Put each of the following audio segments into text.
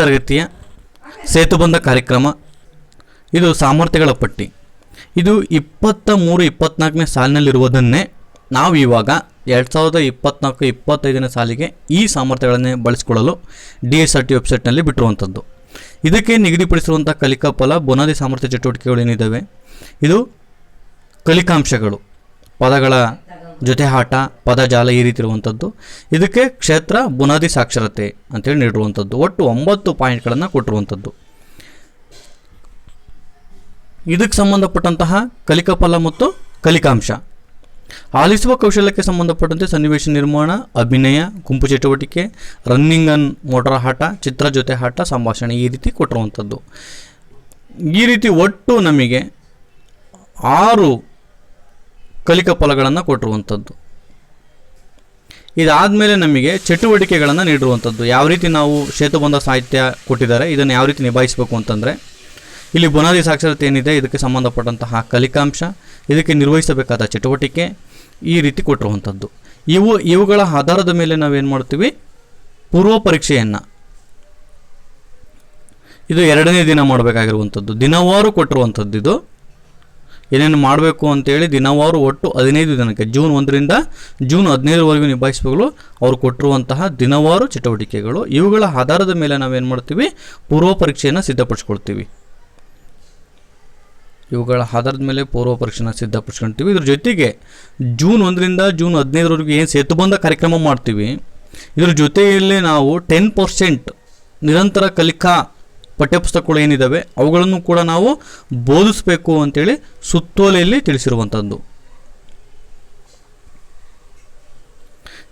ತರಗತಿಯ ಸೇತುಬಂಧ ಕಾರ್ಯಕ್ರಮ. ಇದು ಸಾಮರ್ಥ್ಯಗಳ ಪಟ್ಟಿ. ಇದು ಇಪ್ಪತ್ತ ಮೂರು ಇಪ್ಪತ್ನಾಲ್ಕನೇ ಸಾಲಿನಲ್ಲಿರುವುದನ್ನೇ ನಾವು ಇವಾಗ ಎರಡು ಸಾವಿರದ ಇಪ್ಪತ್ನಾಲ್ಕು, ಇಪ್ಪತ್ತೈದನೇ ಸಾಲಿಗೆ ಈ ಸಾಮರ್ಥ್ಯಗಳನ್ನೇ ಬಳಸಿಕೊಳ್ಳಲು ಡಿ ಎಸ್ ಆರ್ ಟಿ ವೆಬ್ಸೈಟ್ನಲ್ಲಿ ಬಿಟ್ಟಿರುವಂಥದ್ದು. ಇದಕ್ಕೆ ನಿಗದಿಪಡಿಸಿರುವಂಥ ಕಲಿಕಾ ಫಲ ಬುನಾದಿ ಸಾಮರ್ಥ್ಯ ಚಟುವಟಿಕೆಗಳು ಏನಿದ್ದಾವೆ? ಇದು ಕಲಿಕಾಂಶಗಳು, ಪದಗಳ ಜೊತೆ ಆಟ ಪದಜಾಲ ಈ ರೀತಿ ಇರುವಂಥದ್ದು. ಇದಕ್ಕೆ ಕ್ಷೇತ್ರ ಬುನಾದಿ ಸಾಕ್ಷರತೆ ಅಂತೇಳಿ ನೀಡಿರುವಂಥದ್ದು. ಒಟ್ಟು ಒಂಬತ್ತು ಪಾಯಿಂಟ್ಗಳನ್ನು ಕೊಟ್ಟಿರುವಂಥದ್ದು. ಇದಕ್ಕೆ ಸಂಬಂಧಪಟ್ಟಂತಹ ಕಲಿಕಾ ಫಲ ಮತ್ತು ಕಲಿಕಾಂಶ. ಆಲಿಸುವ ಕೌಶಲ್ಯಕ್ಕೆ ಸಂಬಂಧಪಟ್ಟಂತೆ ಸನ್ನಿವೇಶ ನಿರ್ಮಾಣ, ಅಭಿನಯ, ಗುಂಪು ಚಟುವಟಿಕೆ, ರನ್ನಿಂಗ್ ಅನ್ ಮೋಟರ್ ಆಟ, ಚಿತ್ರ ಜೊತೆ ಆಟ, ಸಂಭಾಷಣೆ ಈ ರೀತಿ ಕೊಟ್ಟಿರುವಂಥದ್ದು. ಈ ರೀತಿ ಒಟ್ಟು ನಮಗೆ ಆರು ಕಲಿಕಾ ಫಲಗಳನ್ನು ಕೊಟ್ಟಿರುವಂಥದ್ದು. ಇದಾದಮೇಲೆ ನಮಗೆ ಚಟುವಟಿಕೆಗಳನ್ನು ನೀಡಿರುವಂಥದ್ದು. ಯಾವ ರೀತಿ ನಾವು ಸೇತುಬಂಧ ಸಾಹಿತ್ಯ ಕೊಟ್ಟಿದ್ದಾರೆ, ಇದನ್ನು ಯಾವ ರೀತಿ ನಿಭಾಯಿಸಬೇಕು ಅಂತಂದರೆ, ಇಲ್ಲಿ ಬುನಾದಿ ಸಾಕ್ಷರತೆ ಏನಿದೆ, ಇದಕ್ಕೆ ಸಂಬಂಧಪಟ್ಟಂತಹ ಕಲಿಕಾಂಶ, ಇದಕ್ಕೆ ನಿರ್ವಹಿಸಬೇಕಾದ ಚಟುವಟಿಕೆ ಈ ರೀತಿ ಕೊಟ್ಟಿರುವಂಥದ್ದು. ಇವು, ಇವುಗಳ ಆಧಾರದ ಮೇಲೆ ನಾವೇನು ಮಾಡ್ತೀವಿ? ಪೂರ್ವ ಪರೀಕ್ಷೆಯನ್ನು. ಇದು ಎರಡನೇ ದಿನ ಮಾಡಬೇಕಾಗಿರುವಂಥದ್ದು. ದಿನವಾರು ಕೊಟ್ಟಿರುವಂಥದ್ದು ಇದು. ಏನೇನು ಮಾಡಬೇಕು ಅಂತೇಳಿ ದಿನವಾರು ಒಟ್ಟು ಹದಿನೈದು ದಿನಕ್ಕೆ, ಜೂನ್ ಒಂದರಿಂದ ಜೂನ್ ಹದಿನೈದರವರೆಗೂ ನಿಭಾಯಿಸಬೇಕು ಅವರು ಕೊಟ್ಟಿರುವಂತಹ ದಿನವಾರು ಚಟುವಟಿಕೆಗಳು. ಇವುಗಳ ಆಧಾರದ ಮೇಲೆ ನಾವೇನು ಮಾಡ್ತೀವಿ? ಪೂರ್ವ ಪರೀಕ್ಷೆಯನ್ನು ಸಿದ್ಧಪಡಿಸ್ಕೊಳ್ತೀವಿ. ಇವುಗಳ ಆಧಾರದ ಮೇಲೆ ಪೂರ್ವ ಪರೀಕ್ಷೆನ ಸಿದ್ಧಪಡಿಸ್ಕೊಳ್ತೀವಿ. ಇದ್ರ ಜೊತೆಗೆ ಜೂನ್ ಒಂದರಿಂದ ಜೂನ್ ಹದಿನೈದರವರೆಗೂ ಏನು ಸೇತುಬಂಧ ಕಾರ್ಯಕ್ರಮ ಮಾಡ್ತೀವಿ. ಇದ್ರ ಜೊತೆಯಲ್ಲಿ ನಾವು ಟೆನ್ ಪರ್ಸೆಂಟ್ ನಿರಂತರ ಕಲಿಕಾ ಪಠ್ಯಪುಸ್ತಕಗಳು ಏನಿದ್ದಾವೆ ಅವುಗಳನ್ನು ಕೂಡ ನಾವು ಬೋಧಿಸಬೇಕು ಅಂತೇಳಿ ಸುತ್ತೋಲೆಯಲ್ಲಿ ತಿಳಿಸಿರುವಂಥದ್ದು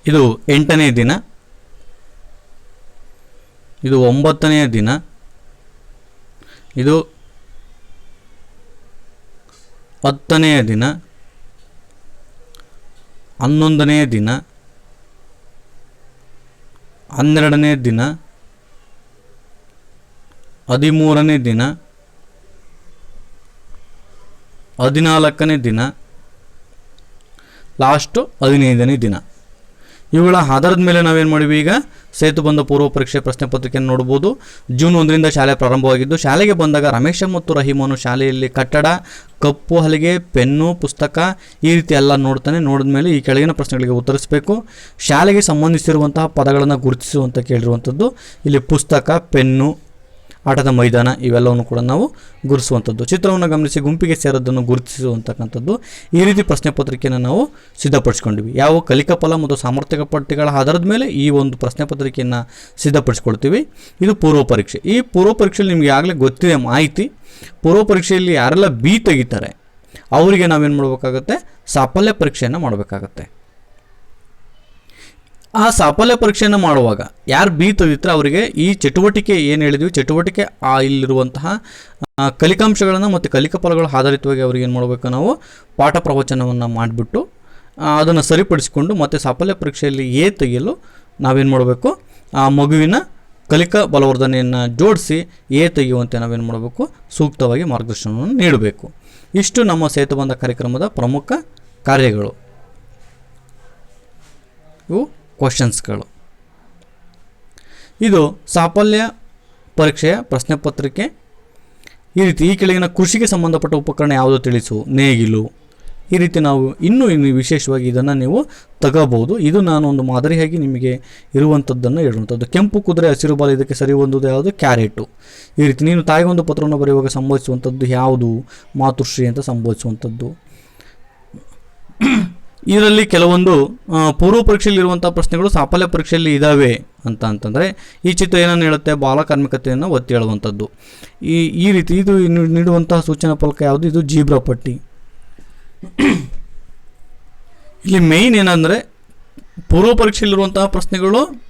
ಇದು ಎಂಟನೇ ದಿನ. ಇದು ಒಂಬತ್ತನೆಯ ದಿನ. ಇದು ಹತ್ತನೆಯ ದಿನ. ಹನ್ನೊಂದನೆಯ ದಿನ. ಹನ್ನೆರಡನೇ ದಿನ. ಹದಿಮೂರನೇ ದಿನ, ಹದಿನಾಲ್ಕನೇ ದಿನ ಲಾಸ್ಟು ಹದಿನೈದನೇ ದಿನ. ಇವುಗಳ ಆಧಾರದ ಮೇಲೆ ನಾವೇನು ಮಾಡಿವಿ ಈಗ? ಸೇತು ಬಂದ ಪೂರ್ವ ಪರೀಕ್ಷೆ ಪ್ರಶ್ನೆ ಪತ್ರಿಕೆಯನ್ನು ನೋಡ್ಬೋದು. ಜೂನ್ ಒಂದರಿಂದ ಶಾಲೆ ಪ್ರಾರಂಭವಾಗಿದ್ದು, ಶಾಲೆಗೆ ಬಂದಾಗ ರಮೇಶ ಮತ್ತು ರಹೀಮನು ಶಾಲೆಯಲ್ಲಿ ಕಟ್ಟಡ, ಕಪ್ಪು ಹಲಿಗೆ, ಪೆನ್ನು, ಪುಸ್ತಕ ಈ ರೀತಿ ಎಲ್ಲ ನೋಡ್ತಾನೆ. ನೋಡಿದ ಮೇಲೆ ಈ ಕೆಳಗಿನ ಪ್ರಶ್ನೆಗಳಿಗೆ ಉತ್ತರಿಸಬೇಕು. ಶಾಲೆಗೆ ಸಂಬಂಧಿಸಿರುವಂತಹ ಪದಗಳನ್ನು ಗುರುತಿಸುವಂತ ಕೇಳಿರುವಂಥದ್ದು ಇಲ್ಲಿ ಪುಸ್ತಕ, ಪೆನ್ನು ಆಟದ ಮೈದಾನ ಇವೆಲ್ಲವನ್ನು ಕೂಡ ನಾವು ಗುರುತಿಸುವಂಥದ್ದು. ಚಿತ್ರವನ್ನು ಗಮನಿಸಿ ಗುಂಪಿಗೆ ಸೇರೋದನ್ನು ಗುರುತಿಸುವಂತಕ್ಕಂಥದ್ದು. ಈ ರೀತಿ ಪ್ರಶ್ನೆ ಪತ್ರಿಕೆಯನ್ನು ನಾವು ಸಿದ್ಧಪಡಿಸ್ಕೊಂಡಿವಿ. ಯಾವ ಕಲಿಕಾ ಫಲ ಮತ್ತು ಸಾಮರ್ಥ್ಯಕ ಪಟ್ಟಿಗಳ ಆಧಾರದ ಮೇಲೆ ಈ ಒಂದು ಪ್ರಶ್ನೆ ಪತ್ರಿಕೆಯನ್ನು ಸಿದ್ಧಪಡಿಸ್ಕೊಳ್ತೀವಿ. ಇದು ಪೂರ್ವ ಪರೀಕ್ಷೆ. ಈ ಪೂರ್ವ ಪರೀಕ್ಷೆಯಲ್ಲಿ ನಿಮಗೆ ಆಗಲೇ ಗೊತ್ತಿದೆ ಮಾಹಿತಿ. ಪೂರ್ವ ಪರೀಕ್ಷೆಯಲ್ಲಿ ಯಾರೆಲ್ಲ ಬಿ ತೆಗಿತಾರೆ, ಅವರಿಗೆ ನಾವೇನು ಮಾಡಬೇಕಾಗತ್ತೆ? ಸಾಫಲ್ಯ ಪರೀಕ್ಷೆಯನ್ನು ಮಾಡಬೇಕಾಗತ್ತೆ. ಆ ಸಾಫಲ್ಯ ಪರೀಕ್ಷೆಯನ್ನು ಮಾಡುವಾಗ ಯಾರು ಬಿ ತೆಗಿತಾರೆ ಅವರಿಗೆ ಈ ಚಟುವಟಿಕೆ ಏನು ಹೇಳಿದ್ವಿ, ಚಟುವಟಿಕೆ ಆ ಇಲ್ಲಿರುವಂತಹ ಕಲಿಕಾಂಶಗಳನ್ನು ಮತ್ತು ಕಲಿಕಾ ಫಲಗಳ ಆಧಾರಿತವಾಗಿ ಅವ್ರಿಗೆ ಏನು ಮಾಡಬೇಕು ನಾವು ಪಾಠ ಪ್ರವಚನವನ್ನು ಮಾಡಿಬಿಟ್ಟು ಅದನ್ನು ಸರಿಪಡಿಸಿಕೊಂಡು ಮತ್ತು ಸಾಫಲ್ಯ ಪರೀಕ್ಷೆಯಲ್ಲಿ ಎ ತೆಗೆಯಲು ನಾವೇನು ಮಾಡಬೇಕು, ಆ ಮಗುವಿನ ಕಲಿಕಾ ಬಲವರ್ಧನೆಯನ್ನು ಜೋಡಿಸಿ ಎ ತೆಗೆಯುವಂತೆ ನಾವೇನು ಮಾಡಬೇಕು, ಸೂಕ್ತವಾಗಿ ಮಾರ್ಗದರ್ಶನವನ್ನು ನೀಡಬೇಕು. ಇಷ್ಟು ನಮ್ಮ ಸೇತುಬಂಧ ಕಾರ್ಯಕ್ರಮದ ಪ್ರಮುಖ ಕಾರ್ಯಗಳು. ಇವು ಕ್ವಶನ್ಸ್ಗಳು ಇದು ಸಾಫಲ್ಯ ಪರೀಕ್ಷೆಯ ಪ್ರಶ್ನೆ ಪತ್ರಿಕೆ. ಈ ರೀತಿ ಈ ಕೆಳಗಿನ ಕೃಷಿಗೆ ಸಂಬಂಧಪಟ್ಟ ಉಪಕರಣ ಯಾವುದು ತಿಳಿಸು? ನೇಗಿಲು. ಈ ರೀತಿ ನಾವು ಇನ್ನೂ ಇನ್ನು ವಿಶೇಷವಾಗಿ ಇದನ್ನು ನೀವು ತಗೋಬೋದು ಇದು ನಾನು ಒಂದು ಮಾದರಿಯಾಗಿ ನಿಮಗೆ ಇರುವಂಥದ್ದನ್ನು ಹೇಳುವಂಥದ್ದು. ಕೆಂಪು ಕುದುರೆ ಹಸಿರು ಬಾಲ ಇದಕ್ಕೆ ಸರಿ ಹೊಂದುವುದು ಯಾವುದು? ಕ್ಯಾರೆಟು. ಈ ರೀತಿ ನೀನು ತಾಯಿಗೊಂದು ಪತ್ರವನ್ನು ಬರೆಯುವಾಗ ಸಂಭವಿಸುವಂಥದ್ದು ಯಾವುದು? ಮಾತೃಶ್ರೀ ಅಂತ ಸಂಬೋಧಿಸುವಂಥದ್ದು ಇದರಲ್ಲಿ ಕೆಲವೊಂದು ಪೂರ್ವ ಪರೀಕ್ಷೆಯಲ್ಲಿರುವಂಥ ಪ್ರಶ್ನೆಗಳು ಸಾಫಲ್ಯ ಪರೀಕ್ಷೆಯಲ್ಲಿ ಇದ್ದಾವೆ ಅಂತ ಅಂತಂದರೆ, ಈ ಚಿತ್ರ ಏನನ್ನು ಹೇಳುತ್ತೆ? ಬಾಲಕಾರ್ಮಿಕತೆಯನ್ನು ಒತ್ತಿ ಹೇಳುವಂಥದ್ದು. ಈ ಈ ರೀತಿ ಇದು ನೀಡುವಂತಹ ಸೂಚನಾ ಫಲಕ ಯಾವುದು? ಇದು ಜೀಬ್ರಾ ಪಟ್ಟಿ. ಇಲ್ಲಿ ಮೇಯ್ನ್ ಏನಂದರೆ, ಪೂರ್ವ ಪರೀಕ್ಷೆಯಲ್ಲಿರುವಂತಹ ಪ್ರಶ್ನೆಗಳು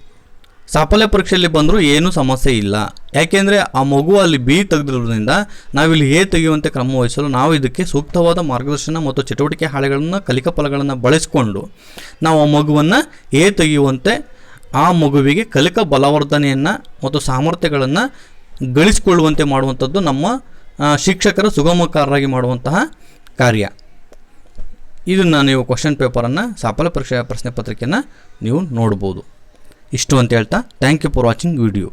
ಸಾಫಲ್ಯ ಪರೀಕ್ಷೆಯಲ್ಲಿ ಬಂದರೂ ಏನೂ ಸಮಸ್ಯೆ ಇಲ್ಲ. ಯಾಕೆಂದರೆ ಆ ಮಗು ಅಲ್ಲಿ ಬಿ ತೆಗೆದಿರೋದ್ರಿಂದ ನಾವಿಲ್ಲಿ ಎ ತೆಗೆಯುವಂತೆ ಕ್ರಮ ವಹಿಸಲು ನಾವು ಇದಕ್ಕೆ ಸೂಕ್ತವಾದ ಮಾರ್ಗದರ್ಶನ ಮತ್ತು ಚಟುವಟಿಕೆ ಹಾಳೆಗಳನ್ನು, ಕಲಿಕಾ ಫಲಗಳನ್ನು ಬಳಸಿಕೊಂಡು ನಾವು ಆ ಮಗುವನ್ನು ಎ ತೆಗೆಯುವಂತೆ ಆ ಮಗುವಿಗೆ ಕಲಿಕಾ ಬಲವರ್ಧನೆಯನ್ನು ಮತ್ತು ಸಾಮರ್ಥ್ಯಗಳನ್ನು ಗಳಿಸಿಕೊಳ್ಳುವಂತೆ ಮಾಡುವಂಥದ್ದು ನಮ್ಮ ಶಿಕ್ಷಕರ ಸುಗಮಕಾರರಾಗಿ ಮಾಡುವಂತಹ ಕಾರ್ಯ. ಇದನ್ನು ನೀವು ಕ್ವಶನ್ ಪೇಪರನ್ನು ಸಾಫಲ್ಯ ಪರೀಕ್ಷೆಯ ಪ್ರಶ್ನೆ ಪತ್ರಿಕೆಯನ್ನು ನೀವು ನೋಡ್ಬೋದು. ಇಷ್ಟು ಅಂತ ಹೇಳ್ತಾ thank you for watching video